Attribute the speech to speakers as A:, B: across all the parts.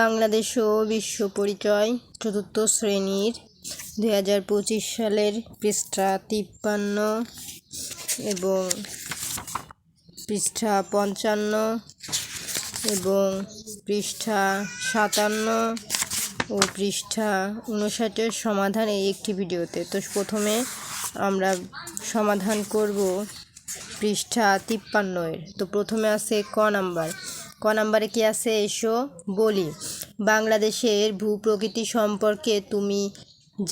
A: বাংলাদেশ ও বিশ্ব পরিচয় চতুর্থ শ্রেণীর দু হাজার পঁচিশ সালের পৃষ্ঠা তিপ্পান্ন এবং পৃষ্ঠা পঞ্চান্ন এবং পৃষ্ঠা সাতান্ন ও পৃষ্ঠা উনষাটের সমাধান এই একটি ভিডিওতে তো প্রথমে আমরা সমাধান করব পৃষ্ঠা তিপ্পান্ন এর তো প্রথমে আছে ক নাম্বার ক নম্বরে কি আছে এসো বলি বাংলাদেশের ভূপ্রকৃতি সম্পর্কে তুমি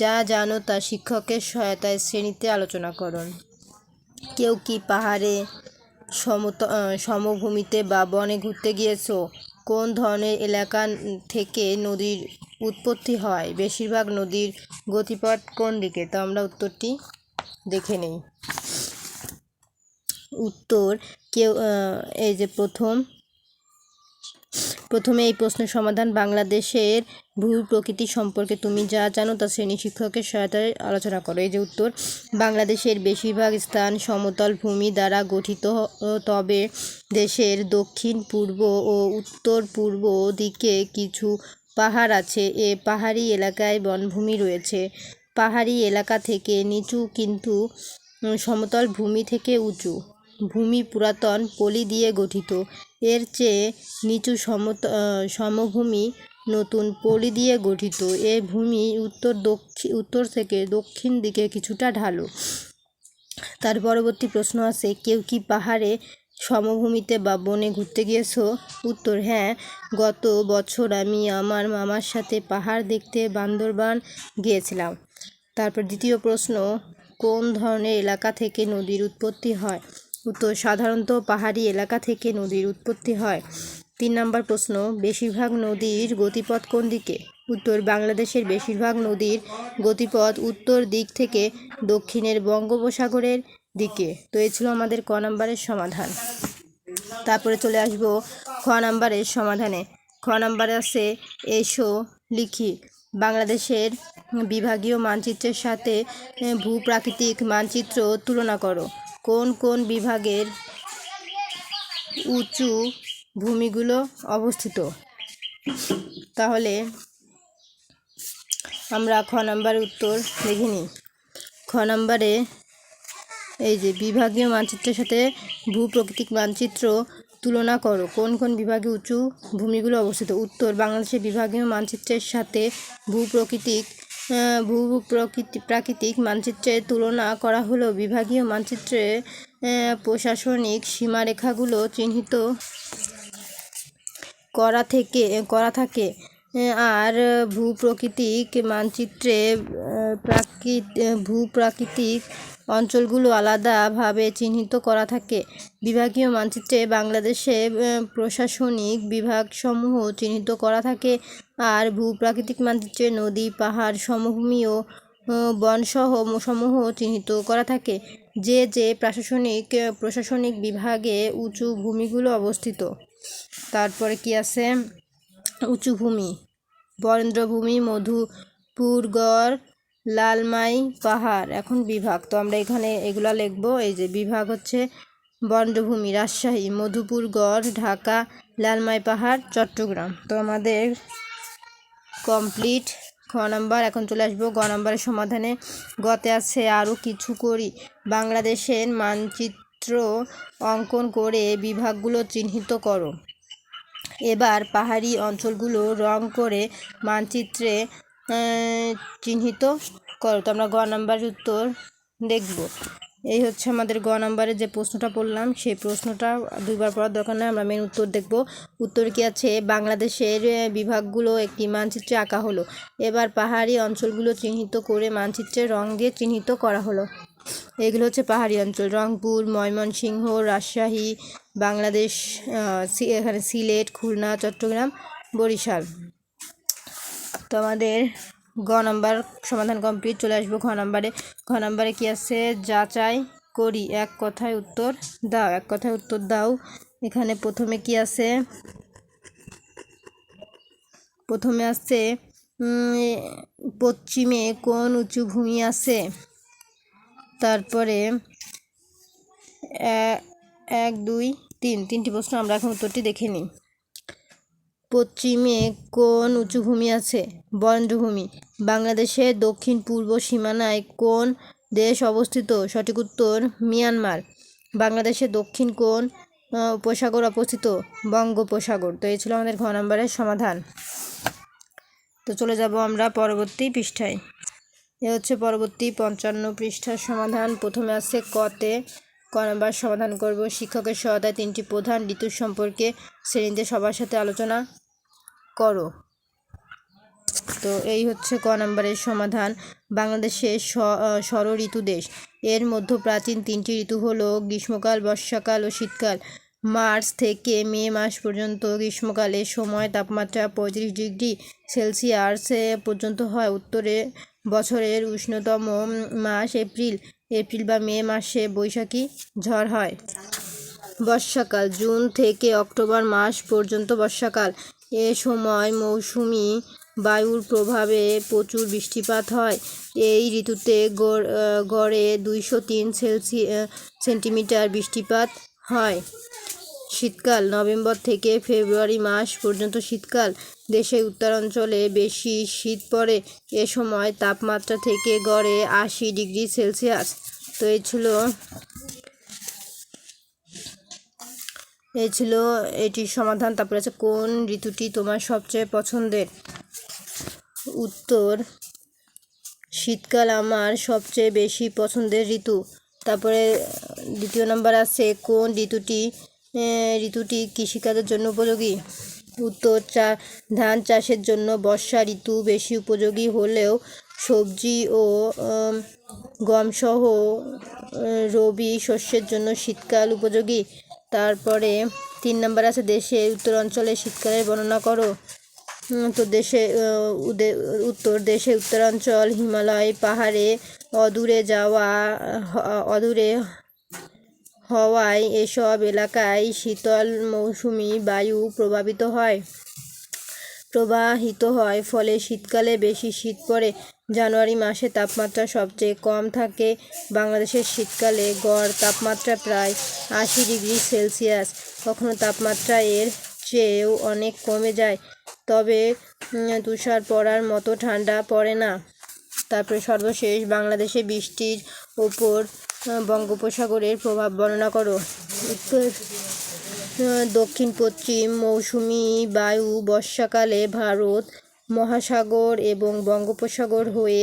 A: যা জানো তা শিক্ষকের সহায়তায় শ্রেণীতে আলোচনা করুন কেউ কি পাহাড়ে সমত সমভূমিতে বা বনে ঘুরতে গিয়েছো কোন ধরনের এলাকা থেকে নদীর উৎপত্তি হয় বেশিরভাগ নদীর গতিপথ কোন দিকে তো আমরা উত্তরটি দেখে নেই উত্তর কেউ এই যে প্রথম প্রথমে এই প্রশ্নের সমাধান বাংলাদেশের ভূ প্রকৃতি সম্পর্কে তুমি যা জানো তা শ্রেণী শিক্ষকের সহায়তায় আলোচনা করো এই যে উত্তর বাংলাদেশের বেশিরভাগ স্থান সমতল ভূমি দ্বারা গঠিত তবে দেশের দক্ষিণ পূর্ব ও উত্তর পূর্ব দিকে কিছু পাহাড় আছে এ পাহাড়ি এলাকায় বনভূমি রয়েছে পাহাড়ি এলাকা থেকে নিচু কিন্তু সমতল ভূমি থেকে উঁচু ভূমি পুরাতন পলি দিয়ে গঠিত এর চেয়ে নিচু সমত সমভূমি নতুন পলি দিয়ে গঠিত এ ভূমি উত্তর দক্ষিণ উত্তর থেকে দক্ষিণ দিকে কিছুটা ঢালু তার পরবর্তী প্রশ্ন আছে কেউ কি পাহাড়ে সমভূমিতে বা বনে ঘুরতে গিয়েছো উত্তর হ্যাঁ গত বছর আমি আমার মামার সাথে পাহাড় দেখতে বান্দরবান গিয়েছিলাম তারপর দ্বিতীয় প্রশ্ন কোন ধরনের এলাকা থেকে নদীর উৎপত্তি হয় উত্তর সাধারণত পাহাড়ি এলাকা থেকে নদীর উৎপত্তি হয় তিন নম্বর প্রশ্ন বেশিরভাগ নদীর গতিপথ কোন দিকে উত্তর বাংলাদেশের বেশিরভাগ নদীর গতিপথ উত্তর দিক থেকে দক্ষিণের বঙ্গোপসাগরের দিকে তো এ ছিল আমাদের ক নম্বরের সমাধান তারপরে চলে আসব খ নম্বরের সমাধানে খ নম্বরে আছে এসো লিখি বাংলাদেশের বিভাগীয় মানচিত্রের সাথে ভূপ্রাকৃতিক মানচিত্র তুলনা করো কোন কোন বিভাগের উঁচু ভূমিগুলো অবস্থিত তাহলে আমরা খ নম্বর উত্তর দেখে নিই খ নাম্বারে এই যে বিভাগীয় মানচিত্রের সাথে ভূপ্রকৃতিক মানচিত্র তুলনা করো কোন কোন বিভাগে উঁচু ভূমিগুলো অবস্থিত উত্তর বাংলাদেশের বিভাগীয় মানচিত্রের সাথে ভূপ্রকৃতিক ভূ প্রকৃতি প্রাকৃতিক মানচিত্রে তুলনা করা হলো বিভাগীয় মানচিত্রে প্রশাসনিক সীমারেখাগুলো চিহ্নিত করা থেকে করা থাকে আর প্রকৃতিক মানচিত্রে প্রাকৃত ভূপ্রাকৃতিক অঞ্চলগুলো আলাদাভাবে চিহ্নিত করা থাকে বিভাগীয় মানচিত্রে বাংলাদেশে প্রশাসনিক বিভাগসমূহ চিহ্নিত করা থাকে আর ভূপ্রাকৃতিক মানচিত্রে নদী পাহাড় সমভূমি ও বনসহ সমূহ চিহ্নিত করা থাকে যে যে প্রশাসনিক প্রশাসনিক বিভাগে উঁচু ভূমিগুলো অবস্থিত তারপরে কি আছে উঁচু ভূমি বরেন্দ্রভূমি মধুপুরগড় লালমাই পাহাড় এখন বিভাগ তো আমরা এখানে এগুলা লিখবো এই যে বিভাগ হচ্ছে বন্ডভূমি রাজশাহী মধুপুর গড় ঢাকা লালমাই পাহাড় চট্টগ্রাম তো আমাদের কমপ্লিট খ নাম্বার এখন চলে আসবো গ নাম্বারের সমাধানে গতে আছে আরও কিছু করি বাংলাদেশের মানচিত্র অঙ্কন করে বিভাগগুলো চিহ্নিত করো এবার পাহাড়ি অঞ্চলগুলো রং করে মানচিত্রে চিহ্নিত করো তো আমরা গ নাম্বার উত্তর দেখব এই হচ্ছে আমাদের গ নাম্বারে যে প্রশ্নটা পড়লাম সেই প্রশ্নটা দুইবার পড়ার দরকার নয় আমরা মেন উত্তর দেখব উত্তর কি আছে বাংলাদেশের বিভাগগুলো একটি মানচিত্রে আঁকা হলো এবার পাহাড়ি অঞ্চলগুলো চিহ্নিত করে মানচিত্রে রং দিয়ে চিহ্নিত করা হলো এগুলো হচ্ছে পাহাড়ি অঞ্চল রংপুর ময়মনসিংহ রাজশাহী বাংলাদেশ এখানে সিলেট খুলনা চট্টগ্রাম বরিশাল তো আমাদের গ নম্বর সমাধান কমপ্লিট চলে আসবো ঘ নম্বরে ঘ নম্বরে কী আছে যাচাই করি এক কথায় উত্তর দাও এক কথায় উত্তর দাও এখানে প্রথমে কি আছে প্রথমে আছে পশ্চিমে কোন উঁচু ভূমি আছে তারপরে এক দুই তিন তিনটি প্রশ্ন আমরা এখন উত্তরটি দেখে নিই পশ্চিমে কোন উঁচু ভূমি আছে বরেন্দ্রভূমি বাংলাদেশের দক্ষিণ পূর্ব সীমানায় কোন দেশ অবস্থিত সঠিক উত্তর মিয়ানমার বাংলাদেশের দক্ষিণ কোন উপসাগর অবস্থিত বঙ্গোপসাগর তো এই ছিল আমাদের ঘ নম্বরের সমাধান তো চলে যাব আমরা পরবর্তী পৃষ্ঠায় এ হচ্ছে পরবর্তী পঞ্চান্ন পৃষ্ঠার সমাধান প্রথমে আছে কতে ক নম্বর সমাধান করব শিক্ষকের সহায়তায় তিনটি প্রধান ঋতু সম্পর্কে শ্রেণীতে সবার সাথে আলোচনা করো তো এই হচ্ছে ক নম্বরের সমাধান বাংলাদেশের ষড় ঋতু দেশ এর মধ্যে প্রাচীন তিনটি ঋতু হলো গ্রীষ্মকাল বর্ষাকাল ও শীতকাল মার্চ থেকে মে মাস পর্যন্ত গ্রীষ্মকালের সময় তাপমাত্রা পঁয়ত্রিশ ডিগ্রি সেলসিয়াস পর্যন্ত হয় উত্তরে বছরের উষ্ণতম মাস এপ্রিল এপ্রিল বা মে মাসে বৈশাখী ঝড় হয় বর্ষাকাল জুন থেকে অক্টোবর মাস পর্যন্ত বর্ষাকাল এ সময় মৌসুমি বায়ুর প্রভাবে প্রচুর বৃষ্টিপাত হয় এই ঋতুতে গড়ে দুইশো তিন সেলসি সেন্টিমিটার বৃষ্টিপাত হয় শীতকাল নভেম্বর থেকে ফেব্রুয়ারি মাস পর্যন্ত শীতকাল দেশের উত্তরাঞ্চলে বেশি শীত পড়ে এ সময় তাপমাত্রা থেকে গড়ে আশি ডিগ্রি সেলসিয়াস তো এই ছিল এই ছিল এটির সমাধান তারপরে আছে কোন ঋতুটি তোমার সবচেয়ে পছন্দের উত্তর শীতকাল আমার সবচেয়ে বেশি পছন্দের ঋতু তারপরে দ্বিতীয় নাম্বার আছে কোন ঋতুটি ঋতুটি কৃষিকাজের জন্য উপযোগী উত্তর চা ধান চাষের জন্য বর্ষা ঋতু বেশি উপযোগী হলেও সবজি ও গমসহ রবি শস্যের জন্য শীতকাল উপযোগী তারপরে তিন নম্বর আছে দেশের উত্তর অঞ্চলে শীতকালের বর্ণনা করো তো দেশে উত্তর দেশে উত্তরাঞ্চল হিমালয় পাহাড়ে অদূরে যাওয়া অদূরে হওয়ায় এসব এলাকায় শীতল মৌসুমি বায়ু প্রভাবিত হয় প্রবাহিত হয় ফলে শীতকালে বেশি শীত পড়ে জানুয়ারি মাসে তাপমাত্রা সবচেয়ে কম থাকে বাংলাদেশের শীতকালে গড় তাপমাত্রা প্রায় আশি ডিগ্রি সেলসিয়াস কখনো তাপমাত্রা এর চেয়েও অনেক কমে যায় তবে তুষার পড়ার মতো ঠান্ডা পড়ে না তারপরে সর্বশেষ বাংলাদেশে বৃষ্টির ওপর বঙ্গোপসাগরের প্রভাব বর্ণনা করো উত্তর দক্ষিণ পশ্চিম মৌসুমি বায়ু বর্ষাকালে ভারত মহাসাগর এবং বঙ্গোপসাগর হয়ে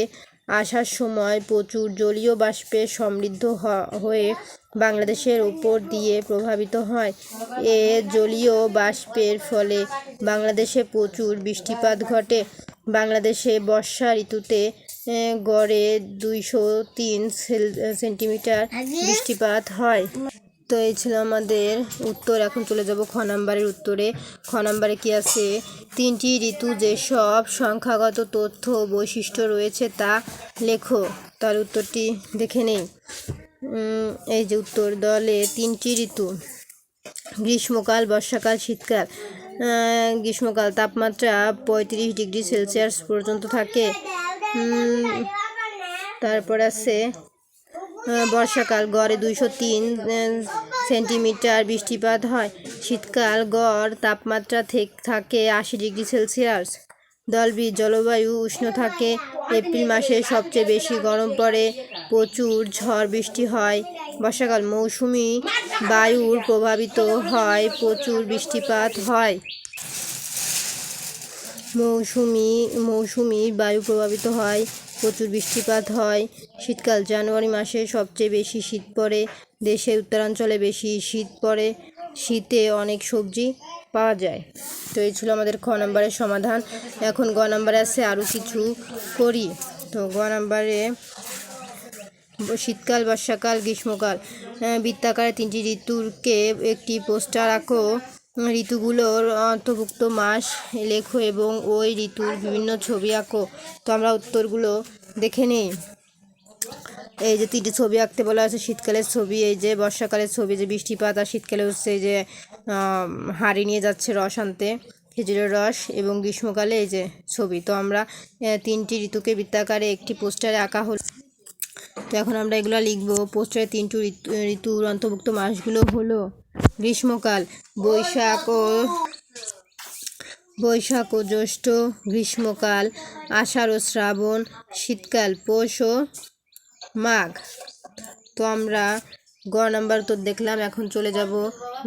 A: আসার সময় প্রচুর জলীয় বাষ্পে সমৃদ্ধ হয়ে বাংলাদেশের ওপর দিয়ে প্রভাবিত হয় এ জলীয় বাষ্পের ফলে বাংলাদেশে প্রচুর বৃষ্টিপাত ঘটে বাংলাদেশে বর্ষা ঋতুতে গড়ে দুইশো তিন সেন্টিমিটার বৃষ্টিপাত হয় তো এই ছিল আমাদের উত্তর এখন চলে যাব খ নাম্বারের উত্তরে খ নাম্বারে কি আছে তিনটি ঋতু যেসব সংখ্যাগত তথ্য বৈশিষ্ট্য রয়েছে তা লেখো তার উত্তরটি দেখে নেই এই যে উত্তর দলে তিনটি ঋতু গ্রীষ্মকাল বর্ষাকাল শীতকাল গ্রীষ্মকাল তাপমাত্রা পঁয়ত্রিশ ডিগ্রি সেলসিয়াস পর্যন্ত থাকে তারপর আছে বর্ষাকাল গড়ে দুইশো তিন সেন্টিমিটার বৃষ্টিপাত হয় শীতকাল গড় তাপমাত্রা থাকে আশি ডিগ্রি সেলসিয়াস দলবি জলবায়ু উষ্ণ থাকে এপ্রিল মাসে সবচেয়ে বেশি গরম পড়ে প্রচুর ঝড় বৃষ্টি হয় বর্ষাকাল মৌসুমি বায়ুর প্রভাবিত হয় প্রচুর বৃষ্টিপাত হয় মৌসুমি মৌসুমি বায়ু প্রভাবিত হয় প্রচুর বৃষ্টিপাত হয় শীতকাল জানুয়ারি মাসে সবচেয়ে বেশি শীত পড়ে দেশে উত্তরাঞ্চলে বেশি শীত পড়ে শীতে অনেক সবজি পাওয়া যায় তো এই ছিল আমাদের খ নম্বরের সমাধান এখন গ নম্বরে আছে আরও কিছু করি তো গ নম্বরে শীতকাল বর্ষাকাল গ্রীষ্মকাল বৃত্তাকারে তিনটি ঋতুরকে একটি পোস্টার আঁকো ঋতুগুলোর অন্তর্ভুক্ত মাস লেখো এবং ওই ঋতুর বিভিন্ন ছবি আঁকো তো আমরা উত্তরগুলো দেখে নিই এই যে তিনটি ছবি আঁকতে বলা আছে শীতকালের ছবি এই যে বর্ষাকালের ছবি যে বৃষ্টিপাত আর শীতকালে হচ্ছে যে হাঁড়ি নিয়ে যাচ্ছে রস আনতে খেজুরের রস এবং গ্রীষ্মকালে এই যে ছবি তো আমরা তিনটি ঋতুকে বৃত্তাকারে একটি পোস্টারে আঁকা হল তো এখন আমরা এগুলো লিখবো পোস্টারে তিনটি ঋতুর অন্তর্ভুক্ত মাসগুলো হলো গ্রীষ্মকাল বৈশাখ ও বৈশাখ ও জ্যৈষ্ঠ গ্রীষ্মকাল আষাঢ় ও শ্রাবণ শীতকাল পৌষ ও মাঘ তো আমরা গ নাম্বার তো দেখলাম এখন চলে যাব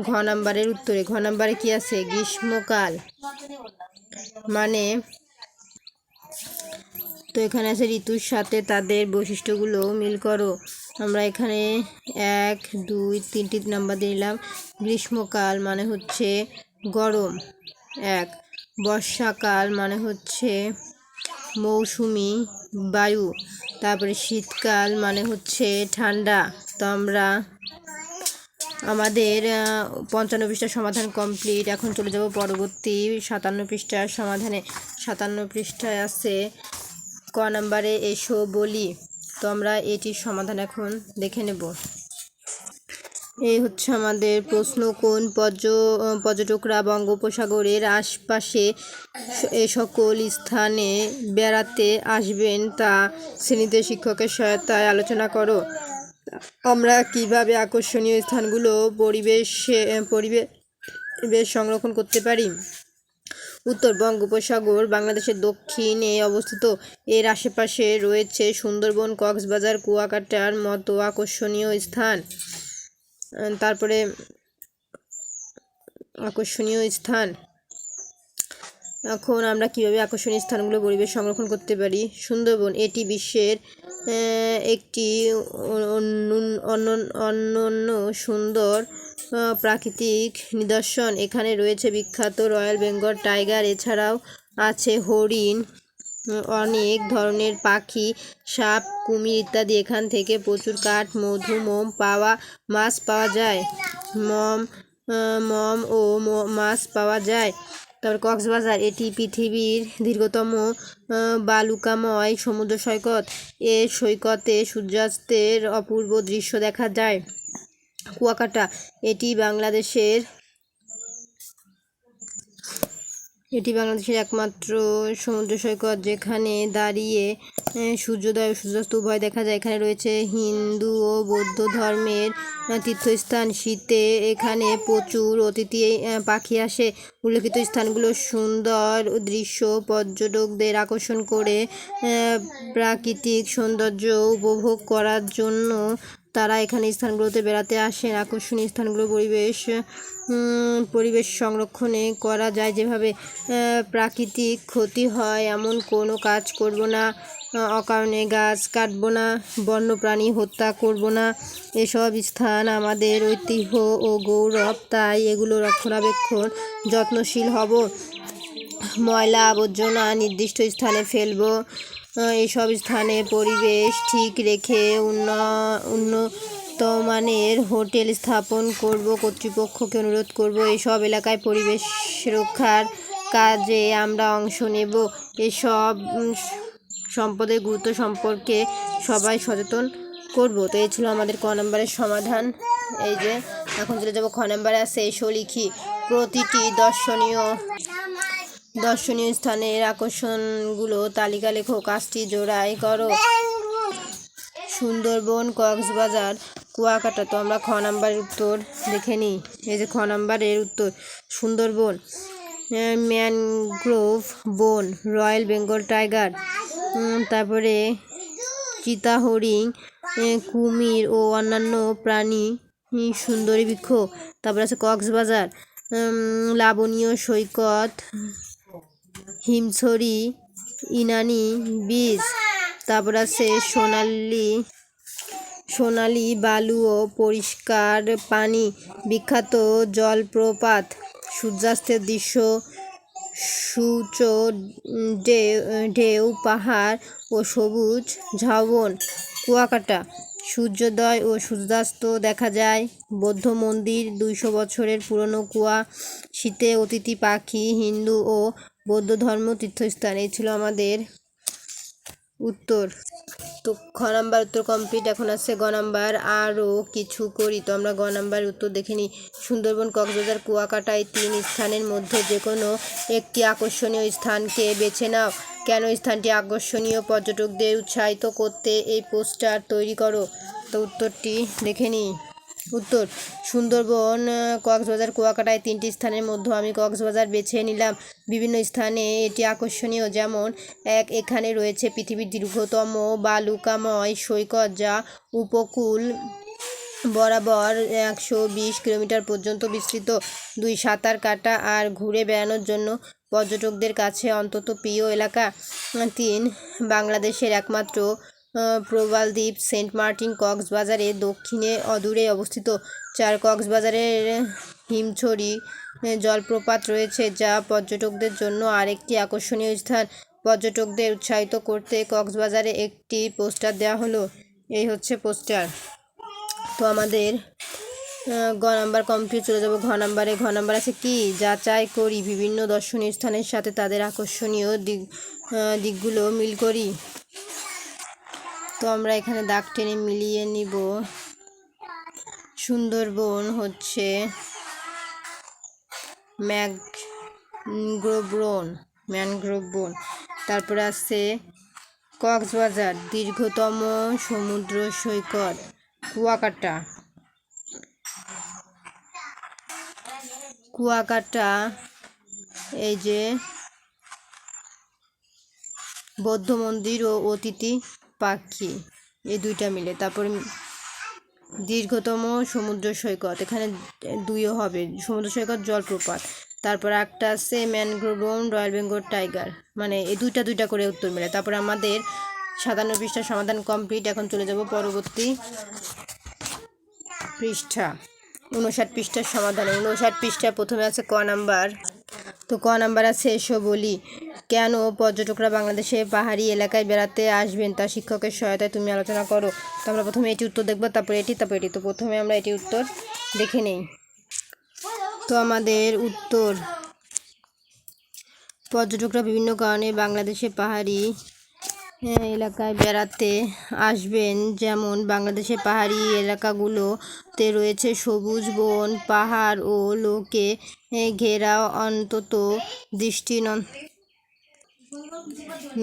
A: ঘ নাম্বারের উত্তরে ঘ নাম্বারে কি আছে গ্রীষ্মকাল মানে তো এখানে আছে ঋতুর সাথে তাদের বৈশিষ্ট্যগুলো মিল করো আমরা এখানে এক দুই তিনটি নাম্বার দিয়ে নিলাম গ্রীষ্মকাল মানে হচ্ছে গরম এক বর্ষাকাল মানে হচ্ছে মৌসুমি বায়ু তারপরে শীতকাল মানে হচ্ছে ঠান্ডা তো আমরা আমাদের পঞ্চান্ন পৃষ্ঠার সমাধান কমপ্লিট এখন চলে যাব পরবর্তী সাতান্ন পৃষ্ঠার সমাধানে সাতান্ন পৃষ্ঠায় আছে ক নাম্বারে এসো বলি তো আমরা এটির সমাধান এখন দেখে নেব এই হচ্ছে আমাদের প্রশ্ন কোন পর্য পর্যটকরা বঙ্গোপসাগরের আশপাশে এ সকল স্থানে বেড়াতে আসবেন তা শ্রেণীতে শিক্ষকের সহায়তায় আলোচনা করো আমরা কিভাবে আকর্ষণীয় স্থানগুলো পরিবেশে পরিবেশ সংরক্ষণ করতে পারি উত্তর বঙ্গোপসাগর বাংলাদেশের দক্ষিণে অবস্থিত এর আশেপাশে রয়েছে সুন্দরবন কক্সবাজার কুয়াকাটার মতো আকর্ষণীয় স্থান তারপরে আকর্ষণীয় স্থান এখন আমরা কিভাবে আকর্ষণীয় স্থানগুলো পরিবেশ সংরক্ষণ করতে পারি সুন্দরবন এটি বিশ্বের একটি অন্য অন্য সুন্দর প্রাকৃতিক নিদর্শন এখানে রয়েছে বিখ্যাত রয়্যাল বেঙ্গল টাইগার এছাড়াও আছে হরিণ অনেক ধরনের পাখি সাপ কুমির ইত্যাদি এখান থেকে প্রচুর কাঠ মধু মোম পাওয়া মাছ পাওয়া যায় মম মম ও মাছ পাওয়া যায় তারপর কক্সবাজার এটি পৃথিবীর দীর্ঘতম বালুকাময় সমুদ্র সৈকত এ সৈকতে সূর্যাস্তের অপূর্ব দৃশ্য দেখা যায় কুয়াকাটা এটি বাংলাদেশের এটি বাংলাদেশের একমাত্র সমুদ্র সৈকত যেখানে দাঁড়িয়ে সূর্যোদয় ও সূর্যাস্ত উভয় দেখা যায় এখানে রয়েছে হিন্দু ও বৌদ্ধ ধর্মের তীর্থস্থান শীতে এখানে প্রচুর অতিথি পাখি আসে উল্লেখিত স্থানগুলো সুন্দর দৃশ্য পর্যটকদের আকর্ষণ করে প্রাকৃতিক সৌন্দর্য উপভোগ করার জন্য তারা এখানে স্থানগুলোতে বেড়াতে আসেন আকর্ষণীয় স্থানগুলো পরিবেশ পরিবেশ সংরক্ষণে করা যায় যেভাবে প্রাকৃতিক ক্ষতি হয় এমন কোনো কাজ করব না অকারণে গাছ কাটবো না বন্যপ্রাণী হত্যা করব না এসব স্থান আমাদের ঐতিহ্য ও গৌরব তাই এগুলো রক্ষণাবেক্ষণ যত্নশীল হব ময়লা আবর্জনা নির্দিষ্ট স্থানে ফেলবো এসব স্থানে পরিবেশ ঠিক রেখে উন্নত মানের হোটেল স্থাপন করব কর্তৃপক্ষকে অনুরোধ করব এসব এলাকায় পরিবেশ রক্ষার কাজে আমরা অংশ নেব এসব সম্পদের গুরুত্ব সম্পর্কে সবাই সচেতন করব তো এই ছিল আমাদের ক নম্বরের সমাধান এই যে এখন চলে যাবো খ নম্বরে আছে এসো লিখি প্রতিটি দর্শনীয় দর্শনীয় স্থানের আকর্ষণগুলো তালিকা লেখো কাজটি জোড়ায় করো সুন্দরবন কক্সবাজার কুয়াকাটা তো আমরা খ নাম্বারের উত্তর দেখে নিই এই যে খ নাম্বারের উত্তর সুন্দরবন ম্যানগ্রোভ বন রয়্যাল বেঙ্গল টাইগার তারপরে চিতা হরিণ কুমির ও অন্যান্য প্রাণী সুন্দরী বৃক্ষ তারপরে আছে কক্সবাজার লাবণীয় সৈকত হিমছড়ি ইনানি বীজ তারপর আছে সোনালি সোনালি বালু ও পরিষ্কার পানি বিখ্যাত জলপ্রপাত সূর্যাস্তের দৃশ্য সূচ ঢেউ পাহাড় ও সবুজ ঝাউন কুয়াকাটা সূর্যোদয় ও সূর্যাস্ত দেখা যায় বৌদ্ধ মন্দির দুইশো বছরের পুরনো কুয়া শীতে অতিথি পাখি হিন্দু ও বৌদ্ধ ধর্ম তীর্থস্থান এই ছিল আমাদের উত্তর তো খ নাম্বার উত্তর কমপ্লিট এখন আছে গ নাম্বার আরও কিছু করি তো আমরা গ নাম্বার উত্তর দেখে নিই সুন্দরবন কক্সবাজার কুয়াকাটায় তিন স্থানের মধ্যে যে কোনো একটি আকর্ষণীয় স্থানকে বেছে নাও কেন স্থানটি আকর্ষণীয় পর্যটকদের উৎসাহিত করতে এই পোস্টার তৈরি করো তো উত্তরটি দেখে নিই উত্তর সুন্দরবন কক্সবাজার কুয়াকাটায় তিনটি স্থানের মধ্যে আমি কক্সবাজার বেছে নিলাম বিভিন্ন স্থানে এটি আকর্ষণীয় যেমন এক এখানে রয়েছে পৃথিবীর দীর্ঘতম বালুকাময় সৈকত যা উপকূল বরাবর একশো বিশ কিলোমিটার পর্যন্ত বিস্তৃত দুই সাঁতার কাটা আর ঘুরে বেড়ানোর জন্য পর্যটকদের কাছে অন্তত প্রিয় এলাকা তিন বাংলাদেশের একমাত্র প্রবাল দ্বীপ সেন্ট মার্টিন কক্সবাজারের দক্ষিণে অদূরে অবস্থিত চার কক্সবাজারের হিমছড়ি জলপ্রপাত রয়েছে যা পর্যটকদের জন্য আরেকটি আকর্ষণীয় স্থান পর্যটকদের উৎসাহিত করতে কক্সবাজারে একটি পোস্টার দেওয়া হলো এই হচ্ছে পোস্টার তো আমাদের ঘ নাম্বার কমপ্লিট চলে যাবো ঘ নাম্বারে ঘ নাম্বার আছে কি যাচাই করি বিভিন্ন দর্শনীয় স্থানের সাথে তাদের আকর্ষণীয় দিক দিকগুলো মিল করি তো আমরা এখানে দাগ টেনে মিলিয়ে নিব সুন্দরবন হচ্ছে ম্যাগ গ্রোবন ম্যানগ্রোভ বন তারপরে আছে কক্সবাজার দীর্ঘতম সমুদ্র সৈকত কুয়াকাটা কুয়াকাটা এই যে বৌদ্ধ মন্দির ও অতিথি পাখি এই দুইটা মিলে তারপর দীর্ঘতম সমুদ্র সৈকত এখানে দুইও হবে সমুদ্র সৈকত জলপ্রপাত তারপর একটা আছে ম্যানগ্রোভ বন রয়্যাল বেঙ্গল টাইগার মানে এই দুইটা দুইটা করে উত্তর মিলে তারপর আমাদের সাতান্ন পৃষ্ঠার সমাধান কমপ্লিট এখন চলে যাব পরবর্তী পৃষ্ঠা উনষাট পৃষ্ঠার সমাধান উনষাট পৃষ্ঠা প্রথমে আছে ক নাম্বার তো ক নাম্বার আছে এসো বলি কেন পর্যটকরা বাংলাদেশে পাহাড়ি এলাকায় বেড়াতে আসবেন তা শিক্ষকের সহায়তায় তুমি আলোচনা করো তো আমরা প্রথমে এটি উত্তর দেখবো তারপরে এটি তারপরে এটি তো প্রথমে আমরা এটি উত্তর দেখে নেই তো আমাদের উত্তর পর্যটকরা বিভিন্ন কারণে বাংলাদেশে পাহাড়ি হ্যাঁ, এলাকায় বেড়াতে আসবেন যেমন বাংলাদেশে পাহাড়ি এলাকাগুলোতে রয়েছে সবুজ বন পাহাড় ও লোকে ঘেরা অন্তত দৃষ্টি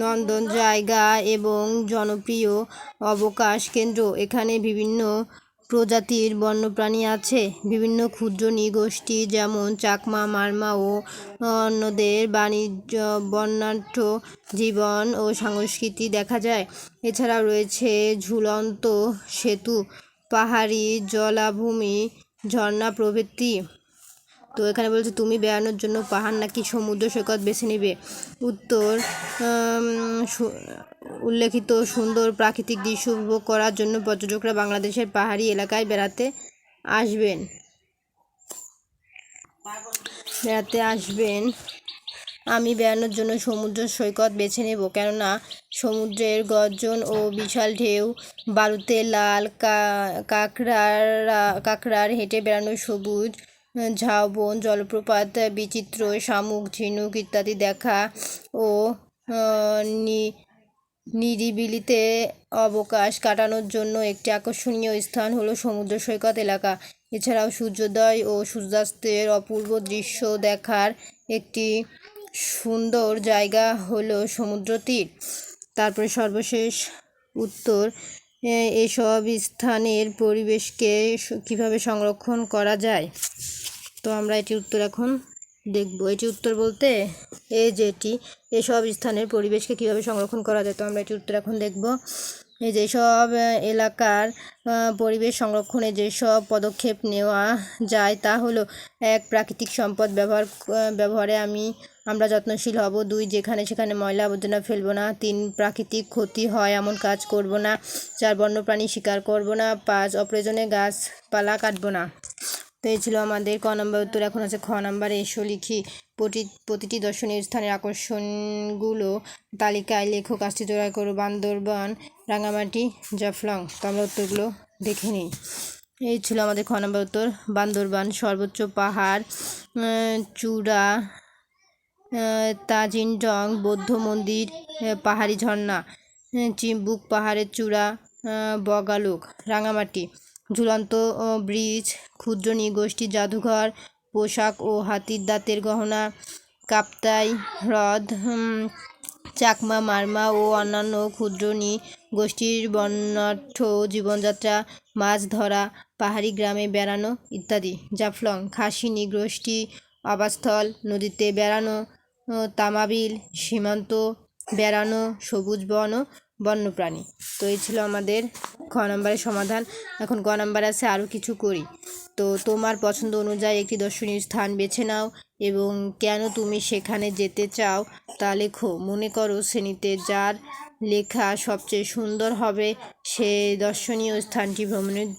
A: নন্দন জায়গা এবং জনপ্রিয় অবকাশ কেন্দ্র এখানে বিভিন্ন প্রজাতির বন্যপ্রাণী আছে বিভিন্ন ক্ষুদ্র নৃগোষ্ঠী যেমন চাকমা মারমা ও অন্যদের বাণিজ্য বন্যাঢ্য জীবন ও সংস্কৃতি দেখা যায় এছাড়াও রয়েছে ঝুলন্ত সেতু পাহাড়ি জলাভূমি ঝর্ণা প্রভৃতি তো এখানে বলছে তুমি বেড়ানোর জন্য পাহাড় নাকি সমুদ্র সৈকত বেছে নেবে উত্তর উল্লেখিত সুন্দর প্রাকৃতিক দৃশ্য উপভোগ করার জন্য পর্যটকরা বাংলাদেশের পাহাড়ি এলাকায় বেড়াতে আসবেন বেড়াতে আসবেন আমি বেড়ানোর জন্য সমুদ্র সৈকত বেছে নেব কেননা সমুদ্রের গর্জন ও বিশাল ঢেউ বালুতে লাল কাঁকড়ার কাঁকড়ার হেঁটে বেড়ানো সবুজ ঝাউবন জলপ্রপাত বিচিত্র শামুক ঝিনুক ইত্যাদি দেখা ও নিরিবিলিতে অবকাশ কাটানোর জন্য একটি আকর্ষণীয় স্থান হলো সমুদ্র সৈকত এলাকা এছাড়াও সূর্যোদয় ও সূর্যাস্তের অপূর্ব দৃশ্য দেখার একটি সুন্দর জায়গা হলো সমুদ্র তীর তারপরে সর্বশেষ উত্তর হ্যাঁ, এসব স্থানের পরিবেশকে কিভাবে সংরক্ষণ করা যায় তো আমরা এটি উত্তর এখন দেখব এটি উত্তর বলতে এ যেটি এসব স্থানের পরিবেশকে কিভাবে সংরক্ষণ করা যায় তো আমরা এটি উত্তর এখন দেখব এই যেসব এলাকার পরিবেশ সংরক্ষণে যেসব পদক্ষেপ নেওয়া যায় তা হলো এক প্রাকৃতিক সম্পদ ব্যবহার ব্যবহারে আমি আমরা যত্নশীল হব দুই যেখানে সেখানে ময়লা আবর্জনা ফেলব না তিন প্রাকৃতিক ক্ষতি হয় এমন কাজ করব না চার বন্যপ্রাণী শিকার করব না পাঁচ অপ্রয়োজনে গাছপালা কাটব না তো এই ছিল আমাদের ক নম্বর উত্তর এখন আছে খ নম্বর এসো লিখি প্রতিটি দর্শনীয় স্থানের আকর্ষণগুলো তালিকায় লেখক কাজটি তৈরি করো বান্দরবান রাঙামাটি জাফলং তো আমরা উত্তরগুলো দেখে নিই এই ছিল আমাদের খ নম্বর উত্তর বান্দরবান সর্বোচ্চ পাহাড় চূড়া তাজিনডং বৌদ্ধ মন্দির পাহাড়ি ঝর্ণা চিম্বুক পাহাড়ের চূড়া বগালুক রাঙামাটি ঝুলন্ত ব্রিজ ক্ষুদ্র নৃগোষ্ঠী জাদুঘর পোশাক ও হাতির দাঁতের গহনা কাপ্তাই হ্রদ চাকমা মারমা ও অন্যান্য ক্ষুদ্র গোষ্ঠীর বর্ণাঢ্য জীবনযাত্রা মাছ ধরা পাহাড়ি গ্রামে বেড়ানো ইত্যাদি জাফলং খাসি নিগোষ্ঠী আবাসস্থল নদীতে বেড়ানো তামাবিল সীমান্ত বেড়ানো সবুজ বন ও বন্যপ্রাণী তো এই ছিল আমাদের খ নম্বরের সমাধান এখন ক নম্বর আছে আরও কিছু করি তো তোমার পছন্দ অনুযায়ী একটি দর্শনীয় স্থান বেছে নাও এবং কেন তুমি সেখানে যেতে চাও তা লেখো মনে করো শ্রেণীতে যার লেখা সবচেয়ে সুন্দর হবে সে দর্শনীয় স্থানটি ভ্রমণের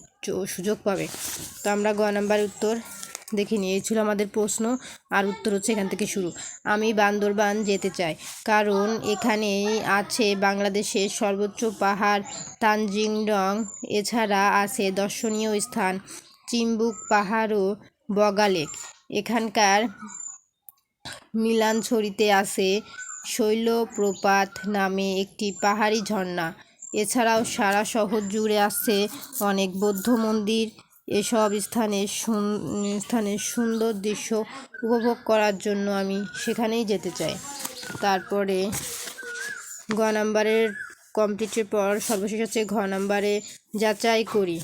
A: সুযোগ পাবে তো আমরা গ নাম্বার উত্তর দেখে ছিল আমাদের প্রশ্ন আর উত্তর হচ্ছে এখান থেকে শুরু আমি বান্দরবান যেতে চাই কারণ এখানেই আছে বাংলাদেশের সর্বোচ্চ পাহাড় তানজিংডং এছাড়া আছে দর্শনীয় স্থান চিম্বুক পাহাড় ও বগালেক এখানকার মিলানছড়িতে ছড়িতে আছে শৈলপ্রপাত নামে একটি পাহাড়ি ঝর্ণা এছাড়াও সারা শহর জুড়ে আছে অনেক বৌদ্ধ মন্দির এসব স্থানে স্থানে সুন্দর দৃশ্য উপভোগ করার জন্য আমি সেখানেই যেতে চাই তারপরে গ নাম্বারের কমপ্লিটের পর সর্বশেষ হচ্ছে ঘ নাম্বারে যাচাই করি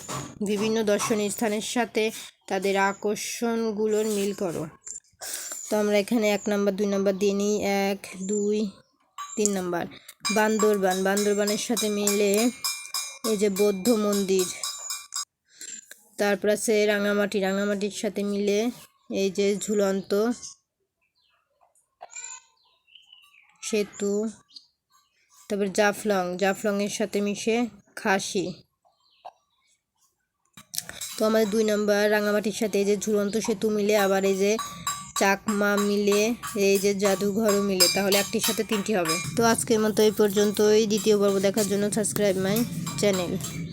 A: বিভিন্ন দর্শনীয় স্থানের সাথে তাদের আকর্ষণগুলোর মিল করো তো আমরা এখানে এক নাম্বার দুই নাম্বার দিয়ে নিই এক দুই তিন নাম্বার বান্দরবান বান্দরবানের সাথে মিলে এই যে বৌদ্ধ মন্দির তারপর আছে রাঙামাটি রাঙামাটির সাথে মিলে এই যে ঝুলন্ত সেতু তারপর জাফলং জাফলংয়ের সাথে মিশে খাসি তো আমাদের দুই নম্বর রাঙামাটির সাথে এই যে ঝুলন্ত সেতু মিলে আবার এই যে চাকমা মিলে এই যে জাদুঘরও মিলে তাহলে একটির সাথে তিনটি হবে তো আজকের মতো এই পর্যন্তই দ্বিতীয় পর্ব দেখার জন্য সাবস্ক্রাইব মাই চ্যানেল